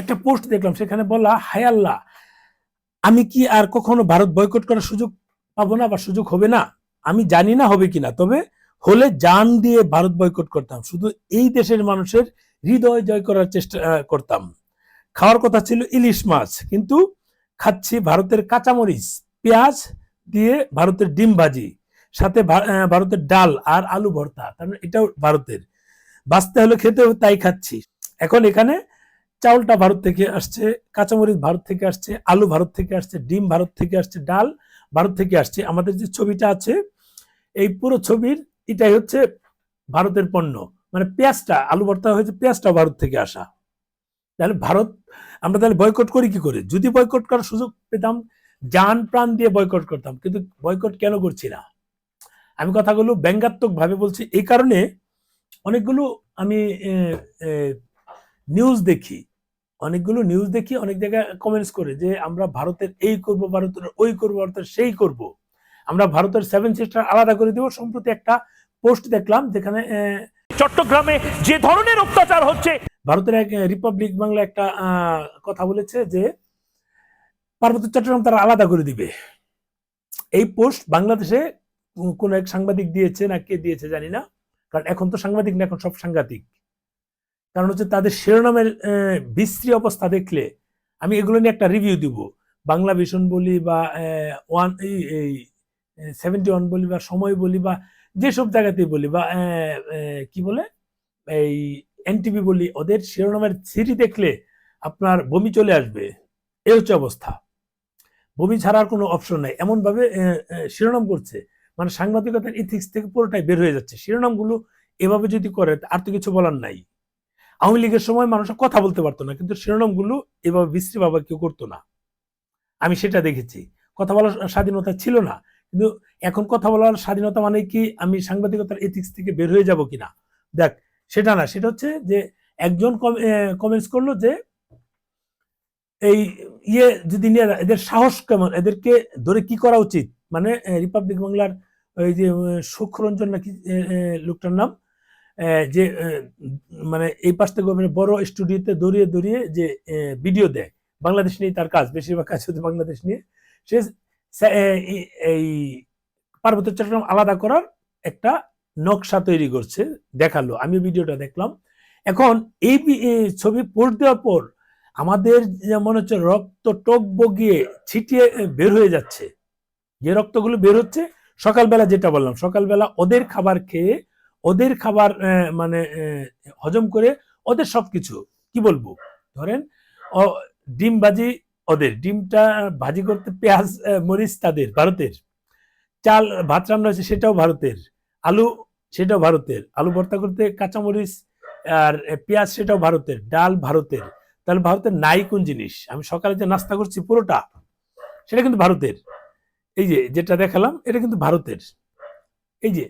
একটা পোস্ট দেখলাম, সেখানে বলা হায় আল্লাহ, আমি কি আর কখনো ভারত বয়কট করার সুযোগ পাবো না বা সুযোগ হবে না? আমি জানি না হবে কিনা, তবে হলে জান দিয়ে ভারত বয়কট করতাম। শুধু এই দেশের মানুষের হৃদয় জয় করার চেষ্টা করতাম। খাওয়ার কথা ছিল ইলিশ মাছ, কিন্তু খাচ্ছি ভারতের কাঁচামরিচ, পেঁয়াজ দিয়ে ভারতের ডিম ভাজি, সাথে ভারতের ডাল আর আলু ভর্তা। তার মানে এটাও ভারতের। বাঁচতে হলে খেতে তাই খাচ্ছি। এখন এখানে চাউলটা ভারত থেকে আসছে, কাঁচামরিচ ভারত থেকে আসছে, আলু ভারত থেকে আসছে, ডিম ভারত থেকে আসছে, ডাল ভারত থেকে আসছে। আমাদের যে ছবিটা আছে, এই পুরো ছবির এটাই হচ্ছে ভারতের পণ্য। মানে পেঁয়াজটা, আলু ভর্তা হয়েছে পেঁয়াজটা ভারত থেকে আসা। তাহলে ভারত, আমরা তাহলে বয়কট করি কি করে? যদি বয়কট করার সুযোগ পেতাম যান প্রাণ দিয়ে বয়কট করতাম, কিন্তু বয়কট কেন করছি না? আমি কথাগুলো ব্যঙ্গাত্মক ভাবে বলছি, এই কারণে অনেকগুলো আমি নিউজ দেখি। অনেকগুলো নিউজ দেখি, অনেক জায়গায় কমেন্টস করে যে, আমরা ভারতের এই করব, ভারতের ওই করব ভারতের সেই করব। আমরা ভারতের সেভেন সিস্টার আলাদা করে দেব। সম্প্রতি একটা পোস্ট দেখলাম যেখানে চট্টগ্রামে যে ধরনের অত্যাচার হচ্ছে, ভারতের এক রিপাবলিক বাংলা একটা কথা বলেছে যে, পার্বত্য চট্টগ্রাম তারা আলাদা করে দিবে। এই পোস্ট বাংলাদেশে কোন এক সাংবাদিক দিয়েছে না কে দিয়েছে জানি না, কারণ এখন তো সাংবাদিক না, এখন সব সাংঘাতিক। কারণ হচ্ছে তাদের শিরোনামের বিশ্রী অবস্থা দেখলে আমি এগুলো নিয়ে একটা রিভিউ দিব। বাংলা ভীষণ বলি বা ওয়ান এই সেভেন্টি ওয়ান বলি বা সময় বলি বা যেসব জায়গাতেই বলি বা কি বলে? এই এনটিভি বলি ওদের শিরোনামের সিটি দেখলে আপনার বমি চলে আসবে। এই হচ্ছে অবস্থা। বমি ছাড়ার কোনো অপশন নাই। এমন ভাবে আহ, আহ, শিরোনাম করছে। মানে সাংবাদিকতার ইথিক্স থেকে পুরোটাই বের হয়ে যাচ্ছে। শিরোনামগুলো এভাবে যদি করে আর তো কিছু বলার নাই। আওয়ামী লীগের সময় মানুষ কথা বলতে পারতো না, কিন্তু শিরোনামগুলো এভাবে বিশ্রী ভাবে কেউ করতো না। আমি সেটা দেখেছি। কথা বলার স্বাধীনতা ছিল না, কিন্তু এখন কথা বলার স্বাধীনতা মানে কি? আমি সাংবাদিকতার এথিক্স থেকে বের হয়ে যাব কিনা? দেখ, সেটা না, সেটা হচ্ছে যে একজন কমেন্টস করল যে এই ইয়ে যদি নিয়ে এদের সাহস কেমন? এদেরকে ধরে কি করা উচিত? মানে রিপাবলিক বাংলার ওই যে সুখরঞ্জন নাকি লোকটার নাম? যে মানে এই পাশ থেকে মানে বড় স্টুডিওতে দৌড়িয়ে দৌড়িয়ে যে ভিডিও দেয়। বাংলাদেশ নিয়ে তার কাজ, বেশিরভাগ কাজ হচ্ছে বাংলাদেশ নিয়ে। সে এই- পার্বত্য চট্টগ্রাম আলাদা করার একটা নকশা তৈরি করছে, দেখাল। আমি ভিডিওটা দেখলাম। এখন এই ছবি পোস্ট দেওয়ার পর আমাদের মনে হচ্ছে রক্ত টক বগিয়ে ছিটিয়ে বের হয়ে যাচ্ছে। যে রক্তগুলো বের হচ্ছে, সকালবেলা যেটা বললাম, সকালবেলা ওদের খাবার খেয়ে ওদের খাবার মানে হজম করে ওদের সবকিছু, কি বলব? ধরেন ডিম ভাজি ওদের, ডিমটা ভাজি করতে পেঁয়াজ মরিচ তাদের, ভারতের। চাল, ভাত রান্না হয়েছে সেটাও ভারতের। আলু সেটাও ভারতের। আলু ভর্তা করতে কাঁচামরিচ আর পেঁয়াজ সেটাও ভারতের। ডাল ভারতের। তাহলে ভারতের নাই কোন জিনিস? আমি সকালে যে নাস্তা করছি পুরোটা, সেটা কিন্তু ভারতের। এই যে, যেটা দেখালাম, এটা কিন্তু ভারতের। এই যে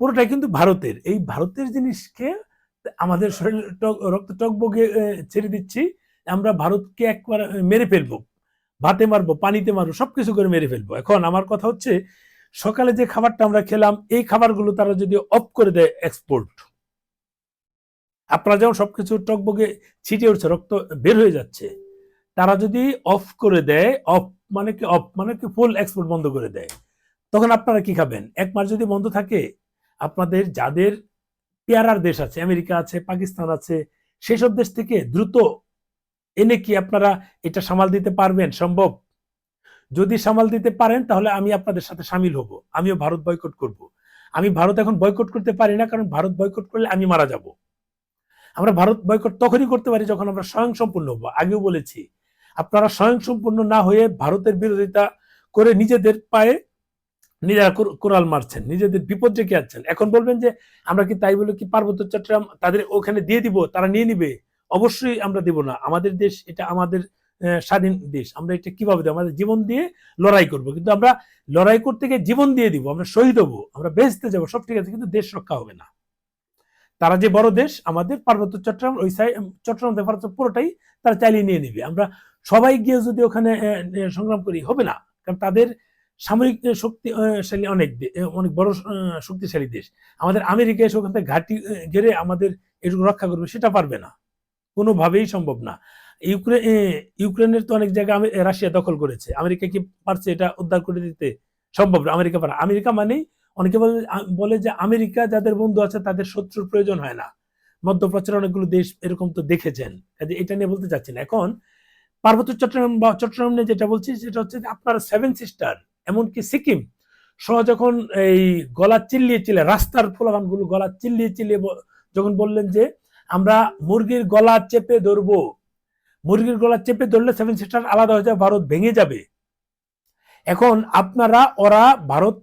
পুরোটাই কিন্তু ভারতের। এই ভারতের জিনিসকে আমাদের শরীর রক্ত টক বগে ছেড়ে দিচ্ছি, আমরা ভারতকে একবার মেরে ফেলব। ভাতে মারবো, পানিতে মারবো, সবকিছু করে মেরে ফেলব। এখন আমার কথা হচ্ছে, সকালে যে খাবারটা আমরা খেলাম, এই খাবারগুলো তারা যদি অফ করে দেয় এক্সপোর্ট আপনারা যেমন সবকিছু টকবগে ছিটিয়ে উঠছে, রক্ত বের হয়ে যাচ্ছে, তারা যদি অফ করে দেয়, অফ মানে কি, অফ মানে কি ফুল এক্সপোর্ট বন্ধ করে দেয়, তখন আপনারা কি খাবেন? এক মাস যদি বন্ধ থাকে আপনাদের যাদের পেয়ারার দেশ আছে, আমেরিকা আছে, পাকিস্তান আছে, সেসব দেশ থেকে দ্রুত এনে কি আপনারা এটা সামাল দিতে পারবেন? সম্ভব? যদি সামাল দিতে পারেন, তাহলে আমি আপনাদের সাথে সামিল হব। আমিও ভারত বয়কট করব। আমি ভারত এখন বয়কট করতে পারি না, কারণ ভারত বয়কট করলে আমি মারা যাব। আমরা ভারত বয়কট তখনই করতে পারি যখন আমরা স্বয়ংসম্পূর্ণ হব। আগেও বলেছি, আপনারা স্বয়ংসম্পূর্ণ না হয়ে ভারতের বিরোধিতা করে নিজেদের পায়ে নিজেরা কোর- কোরাল মারছেন, নিজেদের বিপদ ডেকে যাচ্ছেন এখন বলবেন যে, আমরা কি তাই বলে কি পার্বত্য চট্টগ্রাম তাদের ওখানে দিয়ে দিব, তারা নিয়ে নিবে? অবশ্যই আমরা দিব না। আমাদের দেশ, এটা আমাদের স্বাধীন দেশ। আমরা এটা কীভাবে দেবো? আমাদের জীবন দিয়ে লড়াই করব। কিন্তু আমরা লড়াই করতে গিয়ে জীবন দিয়ে দিব, আমরা শহীদ হব, আমরা বেঁচতে যাব, সব ঠিক আছে, কিন্তু দেশ রক্ষা হবে না। তারা যে বড় দেশ, আমাদের পার্বত্য চট্টগ্রাম, ওই সাইড চট্টগ্রাম দেখার পুরোটাই তারা চালিয়ে নিয়ে নিবে। আমরা সবাই গিয়ে যদি ওখানে সংগ্রাম করি, হবে না। কারণ তাদের সামরিক শক্তিশালী অনেক অনেক বড় শক্তিশালী দেশ। আমাদের আমেরিকা এসে ওখান থেকে ঘাটি ঘেরে আমাদের এটুকু রক্ষা করবে, সেটা পারবে না। কোনোভাবেই সম্ভব না। ইউক্রেন ইউক্রেনের তো অনেক জায়গা রাশিয়া দখল করেছে। আমেরিকা কি পারছে এটা উদ্ধার করে দিতে? সম্ভব না, আমেরিকা পারে আমেরিকা মানেই অনেকে বলে যে আমেরিকা যাদের বন্ধু আছে তাদের শত্রুর প্রয়োজন হয় না। মধ্যপ্রাচ্যের অনেকগুলো দেশ এরকম তো দেখেছেন। কাজে এটা নিয়ে বলতে চাচ্ছি না। এখন পার্বত্য চট্টগ্রাম বা চট্টগ্রাম নিয়ে যেটা বলছি, সেটা হচ্ছে আপনার সেভেন সিস্টার এমনকি সিকিম, সহ যখন এই গলা চিল্লিয়ে চিল্লিয়ে, রাস্তার ফোলাগানগুলো গলা চিল্লিয়ে চিল্লিয়ে যখন বললেন যে, আমরা মুরগির গলা চেপে ধরবো, মুরগির গলা চেপে ধরলে সেভেন সিস্টার আলাদা হয়ে যাবে, ভারত ভেঙে যাবে। এখন আপনারা, ওরা ভারত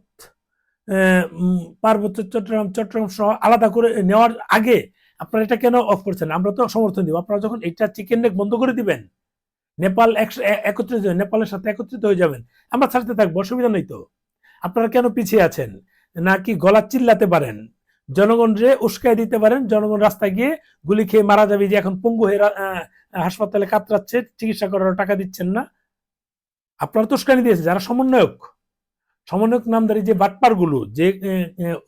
পার্বত্য চট্টগ্রাম চট্টগ্রাম সহ আলাদা করে নেওয়ার আগে আপনারা এটা কেন অফ করছেন? আমরা তো সমর্থন দিব। আপনারা যখন এটা চিকেন নেক বন্ধ করে দিবেন নেপাল একত্রিত নেপালের সাথে একত্রিত হয়ে যাবেন। আমরা ছাড়তে থাকব, অসুবিধা নেই তো। আপনারা কেন পিছিয়ে আছেন? নাকি গলা চিল্লাতে পারেন? জনগণ রে উস্কাই দিতে পারেন, জনগণ রাস্তায় গিয়ে গুলি খেয়ে মারা যাবে যে এখন পঙ্গু হয়ে হাসপাতালে কাতরাচ্ছে, চিকিৎসা করার টাকা দিচ্ছেন না। আপনারা তো উস্কানি দিয়েছে যারা সমন্বয়ক। সমন্বয়ক নামদারি যে বাটপারগুলো যে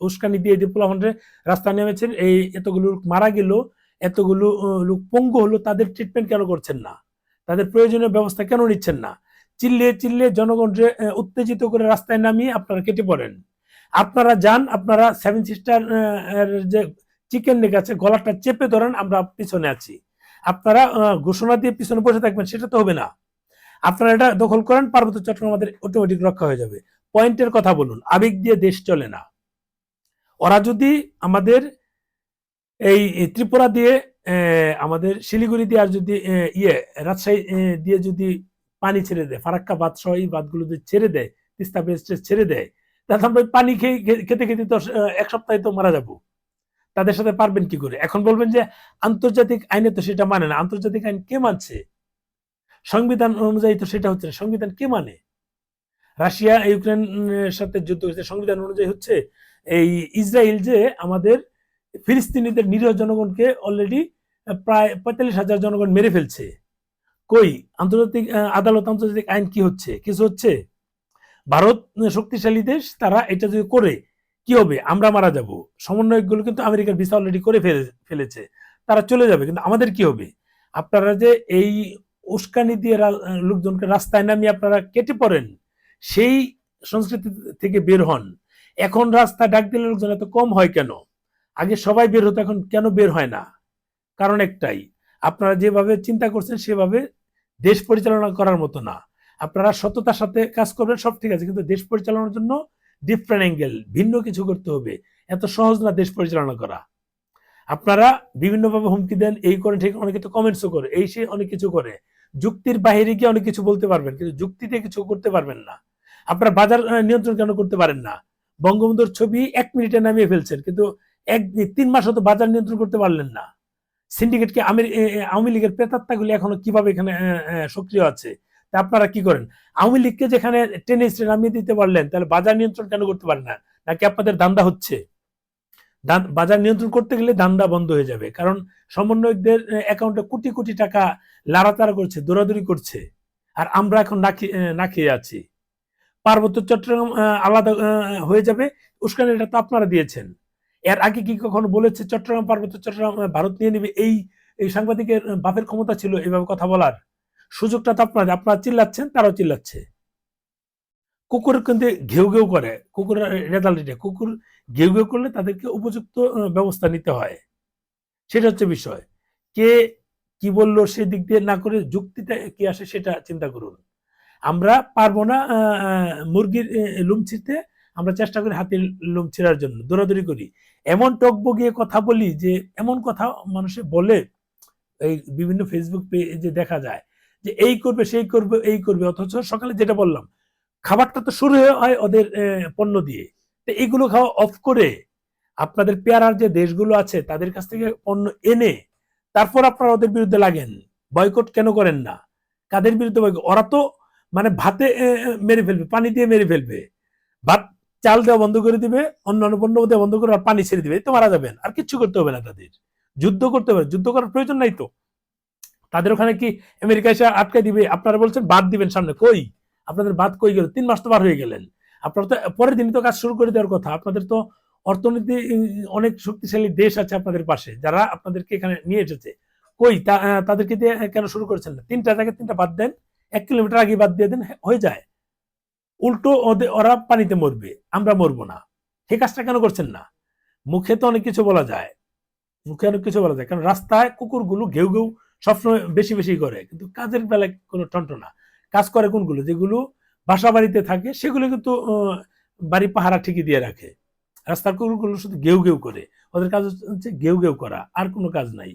উস্কানি দিয়ে যে পোলাভান্ডে রাস্তা নেমেছেন, এই এতগুলো মারা গেল, এতগুলো লোক পঙ্গু হলো, তাদের ট্রিটমেন্ট কেন করছেন না? তাদের প্রয়োজনীয় ব্যবস্থা কেন নিচ্ছেন না? চিল্লিয়ে চিল্লিয়ে জনগণকে আহ, উত্তেজিত করে রাস্তায় নামিয়ে আপনারা কেটে পড়েন। আপনারা যান আপনারা সেভেন সিস্টার যে চিকেন নেক আছে গলাটা চেপে ধরেন আমরা পিছনে আছি। আপনারা ঘোষণা দিয়ে পিছনে বসে থাকবেন সেটা তো হবে না। আপনারা এটা দখল করেন পার্বত্য চট্টগ্রাম আমাদের অটোমেটিক রক্ষা হয়ে যাবে। পয়েন্টের কথা বলুন আবেগ দিয়ে দেশ চলে না। ওরা যদি আমাদের এই ত্রিপুরা দিয়ে আমাদের শিলিগুড়ি দিয়ে আর যদি ইয়ে রাজশাহী দিয়ে যদি পানি ছেড়ে দেয় ফারাক্কা বাদ সহ এই বাদগুলো যদি ছেড়ে দেয়, তিস্তা বেস্টেজ ছেড়ে দেয়, তাহলে আমরা পানি খেয়ে খেতে খেতে তো এক সপ্তাহে তো মারা যাব। তাদের সাথে পারবেন কি করে? এখন বলবেন যে আন্তর্জাতিক আইনে তো সেটা মানে না। আন্তর্জাতিক আইন কে মানছে? সংবিধান অনুযায়ী তো সেটা হচ্ছে না। সংবিধান কে মানে? রাশিয়া ইউক্রেনের সাথে যুদ্ধ হচ্ছে সংবিধান অনুযায়ী হচ্ছে এই ইসরায়েল যে আমাদের ফিলিস্তিনিদের নিরীহ জনগণকে অলরেডি প্রায় পঁয়তাল্লিশ হাজার জনগণ মেরে ফেলছে। কই? আন্তর্জাতিক আদালত আন্তর্জাতিক আইন কি হচ্ছে? কিছু হচ্ছে? ভারত শক্তিশালী দেশ, তারা এটা যদি করে, কি হবে? আমরা মারা যাব। সমন্বয়কগুলো কিন্তু আমেরিকার ভিসা অলরেডি করে ফেলে- ফেলেছে। তারা চলে যাবে, কিন্তু আমাদের কি হবে? আপনারা যে এই উস্কানি দিয়ে লোকজনকে রাস্তায় নামিয়ে আপনারা কেটে পড়েন, সেই সংস্কৃতি থেকে বের হন। এখন রাস্তা ডাক দিলে লোকজন এত কম হয় কেন? আগে সবাই বের হতো, এখন কেন বের হয় না? কারণ একটাই, আপনারা যেভাবে চিন্তা করছেন সেভাবে দেশ পরিচালনা করার মতো না। আপনারা সততার সাথে কাজ করবেন, সব ঠিক আছে, কিন্তু দেশ পরিচালনার জন্য ডিফারেন্ট অ্যাঙ্গেল ভিন্ন কিছু করতে হবে। এত সহজ না দেশ পরিচালনা করা। আপনারা বিভিন্নভাবে হুমকি দেন, এই করে ঠিক অনেকে তো কমেন্টসও করে, এই সে অনেক কিছু করে। যুক্তির বাইরে গিয়ে অনেক কিছু বলতে পারবেন, কিন্তু যুক্তিতে কিছু করতে পারবেন না। আপনারা বাজার নিয়ন্ত্রণ কেন করতে পারেন না? বঙ্গবন্ধুর ছবি এক মিনিটে নামিয়ে ফেলছেন, কিন্তু এক, তিন মাস হতো বাজার নিয়ন্ত্রণ করতে পারলেন না। সিন্ডিকেটকে আওয়ামী লীগের প্রেতাত্মাগুলি এখনও কীভাবে এখানে সক্রিয় আছে, তা আপনারা কি করেন? আওয়ামী লীগকে যেখানে টেনে নামিয়ে দিতে পারলেন, তাহলে বাজার নিয়ন্ত্রণ কেন করতে পারেন না? নাকি আপনাদের দান্দা হচ্ছে? বাজার নিয়ন্ত্রণ করতে গেলে দান্দা বন্ধ হয়ে যাবে, কারণ সমন্বয়কদের অ্যাকাউন্টে কোটি কোটি টাকা লাড়াতাড়া করছে, দৌড়াদৌড়ি করছে, আর আমরা এখন না খেয়ে আছি। পার্বত্য চট্টগ্রাম আলাদা হয়ে যাবে উস্কানি এটা তো আপনারা দিয়েছেন। এর আগে কি কখনো বলেছে চট্টগ্রাম পার্বত্য চট্টগ্রাম ভারত নিয়ে নেবে? এই এই সাংবাদিকের বাপের ক্ষমতা ছিল এইভাবে কথা বলার। সুযোগটা তো আপনার আপনারা চিল্লাচ্ছেন তারাও চিল্লাচ্ছে। কুকুর কিন্তু ঘেউ ঘেউ করে কুকুরের রেজাল্ট কুকুর ঘেউ ঘেউ করলে তাদেরকে উপযুক্ত ব্যবস্থা নিতে হয়। সেটা হচ্ছে বিষয়। কে কি বলল সেদিক দিয়ে না করে যুক্তিটা কি আসে সেটা চিন্তা করুন। আমরা পারব না মুরগির আহ, লুম ছিঁড়তে আমরা চেষ্টা করি হাতির লুম ছেঁড়ার জন্য, দৌড়াদৌড়ি করি। এমন টকবগিয়ে কথা বলি যে, এমন কথা মানুষে বলে, এই বিভিন্ন ফেসবুক পেজে দেখা যায় যে, এই করবে, সেই করবে, এই করবে, অথচ সকালে যেটা বললাম, খাবারটা তো শুরু হয় ওদের পণ্য দিয়ে। তো এইগুলো খাওয়া অফ করে আপনাদের পেয়ারার যে দেশগুলো আছে, তাদের কাছ থেকে পণ্য এনে, তারপর আপনারা ওদের বিরুদ্ধে লাগেন। বয়কট কেন করেন না? কাদের বিরুদ্ধে ওরা তো মানে ভাতে মেরে ফেলবে, পানি দিয়ে মেরে ফেলবে। ভাত চাল দেওয়া বন্ধ করে দিবে, অন্যান্য পণ্য দেওয়া বন্ধ করে পানি ছেড়ে দিবে তো মারা যাবেন। আর কিচ্ছু করতে হবে না তাদের। যুদ্ধ করতে হবে যুদ্ধ করার প্রয়োজন নাই তো। তাদের ওখানে কি আমেরিকা এসে আটকে দিবে? আপনারা বলছেন বাদ দিবেন সামনে। কই? আপনাদের বাদ কই গেল? তিন মাস তো বার হয়ে গেলেন। আপনারা তো পরের দিনই তো কাজ শুরু করে দেওয়ার কথা। আপনাদের তো অর্থনীতি, অনেক শক্তিশালী দেশ আছে আপনাদের পাশে, যারা আপনাদেরকে এখানে নিয়ে এসেছে। কই? তাদেরকে দিয়ে কেন শুরু করেছেন না? তিনটা জায়গায় তিনটা বাদ দেন। এক কিলোমিটার আগে বাদ দিয়ে দেন হয়ে যায়। উল্টো ওরা পানিতে মরবে, আমরা মরবো না। সেই কাজটা কেন করছেন না? মুখে তো অনেক কিছু বলা যায়। মুখে অনেক কিছু বলা যায়, কারণ রাস্তায় কুকুরগুলো ঘেউ ঘেউ সবসময় বেশি বেশি করে, কিন্তু কাজের বেলায় কোনো টন্ট না। কাজ করে কোনগুলো? যেগুলো বাসা বাড়িতে থাকে, সেগুলো কিন্তু বাড়ি পাহারা ঠিকই দিয়ে রাখে। রাস্তার কুকুরগুলো শুধু ঘেউ ঘেউ করে। ওদের কাজ হচ্ছে ঘেউ ঘেউ করা, আর কোনো কাজ নাই।